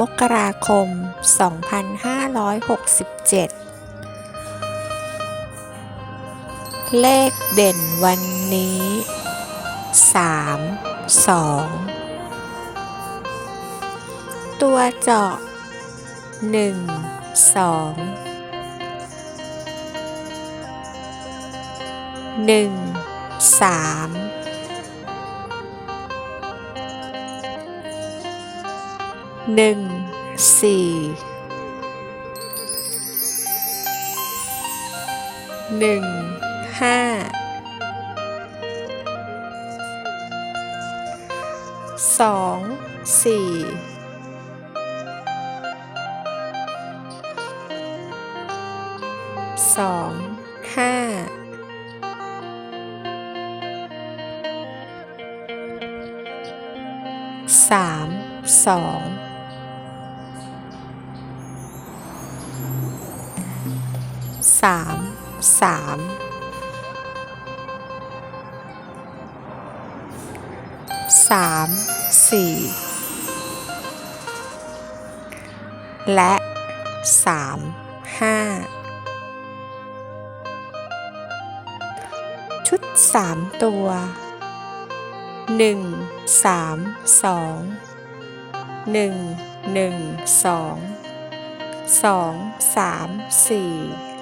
มกราคม 2567 เลขเด่นวันนี้ 3 2 ตัวเจาะ 1 2 1 3 หนึ่งสี่หนึ่งห้าสองสี่สองห้าสามสอง สามสามสามสี่และสามห้าชุดสามตัวหนึ่งสามสองหนึ่งหนึ่งสองสองสามสี่